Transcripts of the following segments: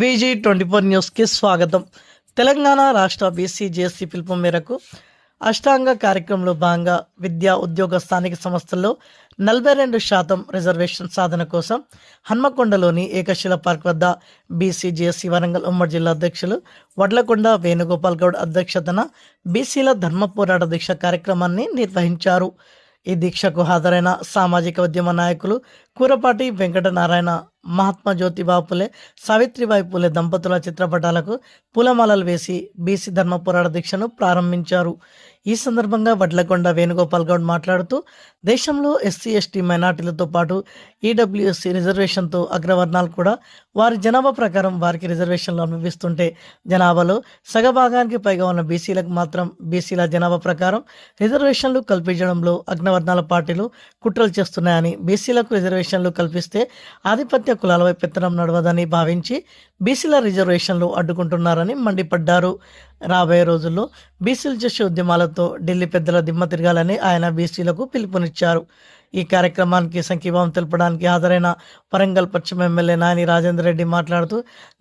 విజీ twenty four న్యూస్కి స్వాగతం. తెలంగాణ రాష్ట్ర బీసీ జేసీ పిలుపు మేరకు అష్టాంగ కార్యక్రమంలో భాగంగా విద్యా ఉద్యోగ స్థానిక సంస్థల్లో నలభై రెండు శాతం రిజర్వేషన్ సాధన కోసం హన్మకొండలోని ఏకశిల పార్క్ వద్ద బీసీ జేసీ వరంగల్ ఉమ్మడి జిల్లా అధ్యక్షులు వడ్లకొండ వేణుగోపాల్ గౌడ్ అధ్యక్షతన బీసీల ధర్మ పోరాట దీక్ష కార్యక్రమాన్ని నిర్వహించారు. ఈ దీక్షకు హాజరైన సామాజిక ఉద్యమ నాయకులు కూరపాటి వెంకటనారాయణ మహాత్మా జ్యోతిబా పులే సావిత్రిబాయి పులే దంపతుల చిత్రపటాలకు పూలమాలలు వేసి బీసీ ధర్మ పోరాట దీక్షను ప్రారంభించారు. ఈ సందర్భంగా వడ్లకొండ వేణుగోపాల్ గౌడ్ మాట్లాడుతూ దేశంలో ఎస్సీ ఎస్టీ మైనార్టీలతో పాటు ఈడబ్ల్యూఎస్సీ రిజర్వేషన్తో అగ్రవర్ణాలు కూడా వారి జనాభా ప్రకారం వారికి రిజర్వేషన్లు అనుభవిస్తుంటే జనాభాలో సగభాగానికి పైగా ఉన్న బీసీలకు మాత్రం బీసీల జనాభా ప్రకారం రిజర్వేషన్లు కల్పించడంలో అగ్రవర్ణాల పార్టీలు కుట్రలు చేస్తున్నాయని బీసీలకు రిజర్వేషన్లు కల్పిస్తే ఆధిపత్య కులాలపై పెత్తనం నడవదని భావించి బీసీల రిజర్వేషన్లు అడ్డుకుంటున్నారని మండిపడ్డారు. రాబోయే రోజుల్లో బీసీలు చేసే ఉద్యమాలతో ఢిల్లీ పెద్దల దిమ్మ తిరగాలని ఆయన బీసీలకు పిలుపునిచ్చారు. ఈ కార్యక్రమానికి సంఘీభావం తెలపడానికి హాజరైన వరంగల్ పశ్చిమ ఎమ్మెల్యే నాని రాజేందర్ రెడ్డి మాట్లాడుతూ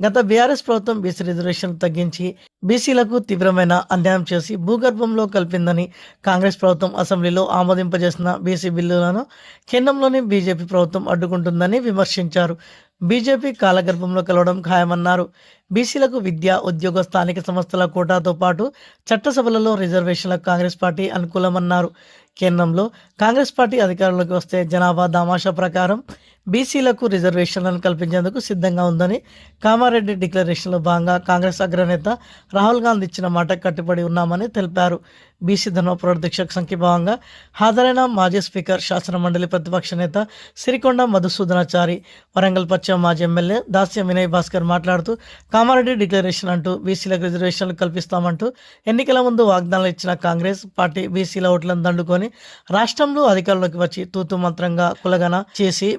గత బీఆర్ఎస్ ప్రభుత్వం బీసీ రిజర్వేషన్ తగ్గించి బీసీలకు తీవ్రమైన అన్యాయం చేసి భూగర్భంలో కలిపిందని కాంగ్రెస్ ప్రభుత్వం అసెంబ్లీలో ఆమోదింపజేసిన బీసీ బిల్లులను కేంద్రంలోని బీజేపీ ప్రభుత్వం అడ్డుకుంటుందని విమర్శించారు. బీజేపీ కాలగర్భంలో కలవడం ఖాయమన్నారు. బీసీలకు విద్య ఉద్యోగ స్థానిక సంస్థల కోటాతో పాటు చట్టసభలలో రిజర్వేషన్లకు కాంగ్రెస్ పార్టీ అనుకూలమన్నారు. కేంద్రంలో కాంగ్రెస్ పార్టీ అధికారంలోకి వస్తే జనాభా దామాషా ప్రకారం బీసీలకు రిజర్వేషన్లను కల్పించేందుకు సిద్ధంగా ఉందని కామారెడ్డి డిక్లరేషన్లో భాగంగా కాంగ్రెస్ అగ్రనేత రాహుల్ గాంధీ ఇచ్చిన మాట కట్టుబడి ఉన్నామని తెలిపారు. బీసీ ధర్మ దీక్షకు సంఖ్యభావంగా హాజరైన మాజీ స్పీకర్ శాసనమండలి ప్రతిపక్ష నేత సిరికొండ మధుసూదనాచారి వరంగల్ పశ్చిమ మాజీ ఎమ్మెల్యే దాస్యం వినయ్ భాస్కర్ మాట్లాడుతూ కామారెడ్డి డిక్లరేషన్ అంటూ బీసీలకు రిజర్వేషన్లు కల్పిస్తామంటూ ఎన్నికల ముందు వాగ్దానాలు ఇచ్చిన కాంగ్రెస్ పార్టీ బీసీల ఓట్లను దండుకొని రాష్ట్రంలో అధికారంలోకి వచ్చి తూతు మంత్రంగా కులగన చేసి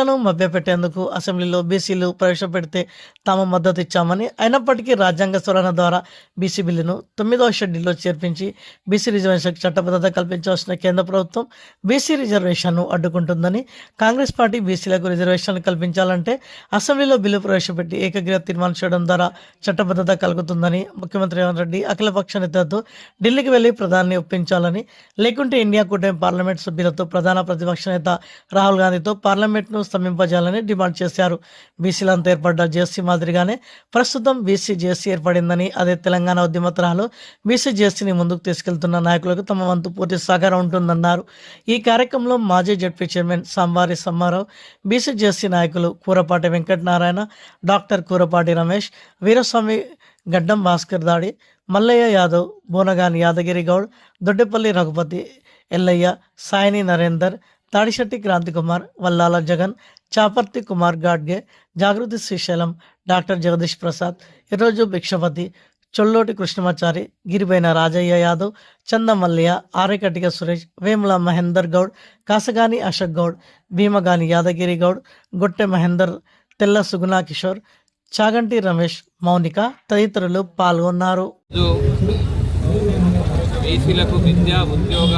బీసీలను మభ్యపెట్టేందుకు అసెంబ్లీలో బీసీలు ప్రవేశపెడితే తాము మద్దతు ఇచ్చామని అయినప్పటికీ రాజ్యాంగ సవరణ ద్వారా బీసీ బిల్లును తొమ్మిదవ షెడ్యూల్లో చేర్పించి బీసీ రిజర్వేషన్ చట్టబద్ధత కల్పించాల్సిన కేంద్ర ప్రభుత్వం బీసీ రిజర్వేషన్ను అడ్డుకుంటుందని కాంగ్రెస్ పార్టీ బీసీలకు రిజర్వేషన్లు కల్పించాలంటే అసెంబ్లీలో బిల్లు ప్రవేశపెట్టి ఏకగ్రీవ తీర్మానం చేయడం ద్వారా చట్టబద్ధత కలుగుతుందని ముఖ్యమంత్రి రేవంత్ రెడ్డి అఖిలపక్ష నేతలతో ఢిల్లీకి వెళ్ళి ప్రధాని ఒప్పించాలని లేకుంటే ఇండియా కూటమి పార్లమెంట్ సభ్యులతో ప్రధాన ప్రతిపక్ష నేత రాహుల్ గాంధీతో పార్లమెంట్ను స్తంభింపజేయాలని డిమాండ్ చేశారు. బీసీలంతా ఏర్పడ్డ జేసీ మాదిరిగానే ప్రస్తుతం బీసీ జేసీ ఏర్పడిందని అదే తెలంగాణ ఉద్యమ తరహాలో బీసీ జేసీని ముందుకు తీసుకెళ్తున్న నాయకులకు తమ వంతు పూర్తి సహకారం ఉంటుందన్నారు. ఈ కార్యక్రమంలో మాజీ ZP chairman Samvari Sammarao BC JC నాయకులు కూరపాటి వెంకటనారాయణ డాక్టర్ కూరపాటి రమేష్ వీరస్వామి గడ్డం భాస్కర్ దాడి మల్లయ్య యాదవ్ బోనగాని యాదగిరి గౌడ్ దొడ్డేపల్లి రఘుపతి ఎల్లయ్య సాయిని నరేందర్ తాడిశెట్టి క్రాంతి కుమార్ వల్లాల జగన్ చాపర్తి కుమార్ గాడ్గే జాగృతి శ్రీశైలం డాక్టర్ జగదీష్ ప్రసాద్ ఈరోజు భిక్షపతి చొల్లోటి కృష్ణమాచారి గిరిబైన రాజయ్య యాదవ్ చందమల్లయ్య ఆరేకటిక సురేష్ వేముల మహేందర్ గౌడ్ కాసగాని అశోక్ గౌడ్ భీమగాని యాదగిరి గౌడ్ గొట్టె మహేందర్ తెల్ల సుగుణా కిషోర్ చాగంటి రమేష్ మౌనిక తదితరులు పాల్గొన్నారు. బీసీలకు విద్య ఉద్యోగ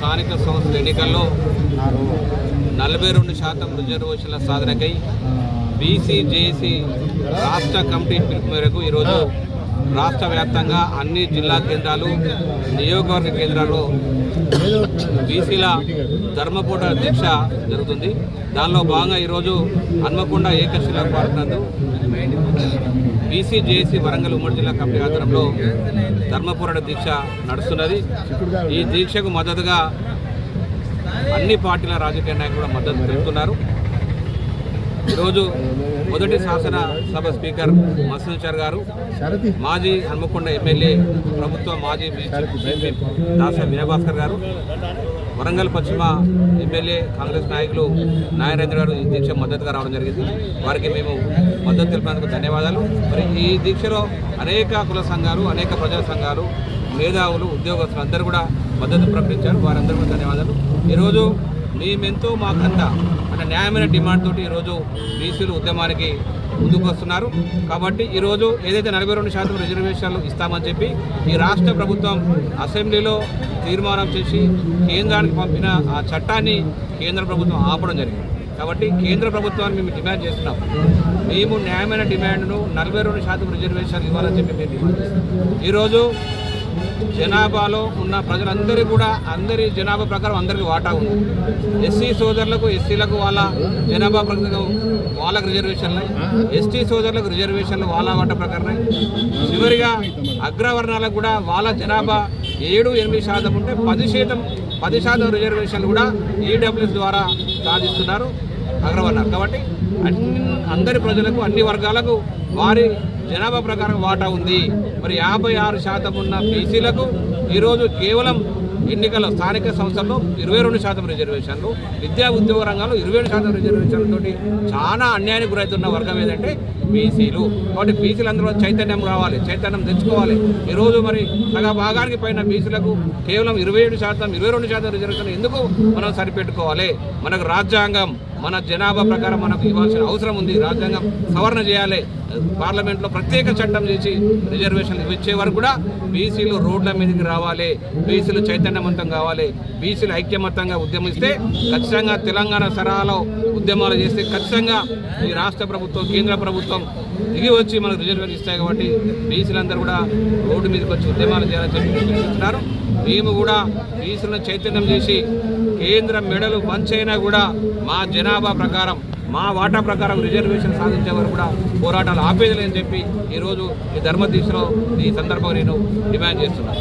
స్థానిక సంస్థల ఎన్నికల్లో నలభై రెండు శాతం రిజర్వేషన్ల సాధనకై బీసీ జేసీ రాష్ట్ర కమిటీ పిలుపు మేరకు ఈరోజు రాష్ట్ర వ్యాప్తంగా అన్ని జిల్లా కేంద్రాలు నియోజకవర్గ కేంద్రాల్లో బీసీల ధర్మపూట దీక్ష జరుగుతుంది. దానిలో భాగంగా ఈరోజు Hanamkonda Ekashila park BC JAC Warangal ఉమ్మడి జిల్లా కమిటీ ఆధ్వర్యంలో ధర్మపోరాట దీక్ష నడుస్తున్నది. ఈ దీక్షకు మద్దతుగా అన్ని పార్టీల రాజకీయ నాయకులు కూడా మద్దతు తెలుపుతున్నారు. ఈరోజు మొదటి శాసన సభ స్పీకర్ మసూచార్ గారు మాజీ హన్మకొండ ఎమ్మెల్యే ప్రభుత్వ మాజీ బీజేపీ దాస వినయభాస్కర్ గారు వరంగల్ పశ్చిమ ఎమ్మెల్యే కాంగ్రెస్ నాయకులు నాగరేంద్ర గారు ఈ దీక్ష మద్దతుగా రావడం జరిగింది. వారికి మేము మద్దతు తెలిపినందుకు ధన్యవాదాలు. మరి ఈ దీక్షలో అనేక కుల సంఘాలు అనేక ప్రజా సంఘాలు మేధావులు ఉద్యోగస్తులు అందరూ కూడా మద్దతు ప్రకటించారు. వారందరికీ ధన్యవాదాలు. ఈరోజు మేమెంతో మాకంతా ఒక న్యాయమైన డిమాండ్ తోటి ఈరోజు బీసీలు ఉద్యమానికి ముందుకు వస్తున్నారు కాబట్టి ఈరోజు ఏదైతే నలభై రెండు శాతం రిజర్వేషన్లు ఇస్తామని చెప్పి ఈ రాష్ట్ర ప్రభుత్వం అసెంబ్లీలో తీర్మానం చేసి కేంద్రానికి పంపిన ఆ చట్టాన్ని కేంద్ర ప్రభుత్వం ఆపడం జరిగింది. కాబట్టి కేంద్ర ప్రభుత్వాన్ని మేము డిమాండ్ చేస్తున్నాం. మేము న్యాయమైన డిమాండ్ను నలభై రెండు శాతం రిజర్వేషన్ ఇవ్వాలని చెప్పి మేము డిమాండ్ చేస్తున్నాం. ఈరోజు జనాభాలో ఉన్న ప్రజలందరూ కూడా అందరి జనాభా ప్రకారం అందరికీ వాటా ఉంది. ఎస్సీ సోదరులకు ఎస్సీలకు వాళ్ళ జనాభా ప్రకారం వాళ్ళకు రిజర్వేషన్లు ఎస్టీ సోదరులకు రిజర్వేషన్లు వాళ్ళ వాటా ప్రకారం చివరిగా అగ్రవర్ణాలకు కూడా వాళ్ళ జనాభా ఏడు ఎనిమిది శాతం ఉంటే పది శాతం పది శాతం రిజర్వేషన్లు కూడా ఈడబ్ల్యూఎస్ ద్వారా సాధిస్తున్నారు అగ్రవర్ణాలు. కాబట్టి అన్ని అందరి ప్రజలకు అన్ని వర్గాలకు వారి జనాభా ప్రకారం వాటా ఉంది. మరి యాభై ఆరు శాతం ఉన్న బీసీలకు ఈరోజు కేవలం ఎన్నికల స్థానిక సంస్థల్లో ఇరవై రెండు శాతం రిజర్వేషన్లు విద్యా ఉద్యోగ రంగంలో ఇరవై ఏడు శాతం రిజర్వేషన్లతోటి చాలా అన్యాయానికి గురవుతున్న వర్గం ఏదంటే బీసీలు. కాబట్టి బీసీలు అందులో చైతన్యం రావాలి చైతన్యం తెచ్చుకోవాలి. ఈరోజు మరి సగ భాగానికి పైన బీసీలకు కేవలం ఇరవై ఏడు శాతం ఇరవై రెండు శాతం రిజర్వేషన్ ఎందుకు మనం సరిపెట్టుకోవాలి? మనకు రాజ్యాంగం మన జనాభా ప్రకారం మనకు ఇవ్వాల్సిన అవసరం ఉంది. రాజ్యాంగం సవరణ చేయాలి. పార్లమెంట్లో ప్రత్యేక చట్టం చేసి రిజర్వేషన్లు ఇచ్చే వరకు కూడా బీసీలు రోడ్ల మీదకి రావాలి. బీసీలు చైతన్యవంతం కావాలి. బీసీలు ఐక్యమత్తంగా ఉద్యమిస్తే ఖచ్చితంగా తెలంగాణ సరాలో ఉద్యమాలు చేస్తే ఖచ్చితంగా ఈ రాష్ట్ర ప్రభుత్వం కేంద్ర ప్రభుత్వం దిగి వచ్చి మనకు రిజర్వేషన్ ఇస్తాయి కాబట్టి బీసీలందరూ కూడా రోడ్డు మీదకి వచ్చి ఉద్యమాలు చేయాలని చెప్పి సూచిస్తున్నారు. మేము కూడా బీసీలను చైతన్యం చేసి కేంద్ర మెడలు పంచైనా కూడా మా జనాభా ప్రకారం మా వాటా ప్రకారం రిజర్వేషన్ సాధించే వరకు కూడా పోరాటాలు ఆపేదలేని చెప్పి ఈరోజు ఈ ధర్మదీక్షలో ఈ సందర్భంగా నేను డిమాండ్ చేస్తున్నాను.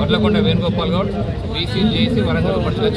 వడ్లకొండ వేణుగోపాల్ గౌడ్ బీసీ జేసీ వరంగల్ మండల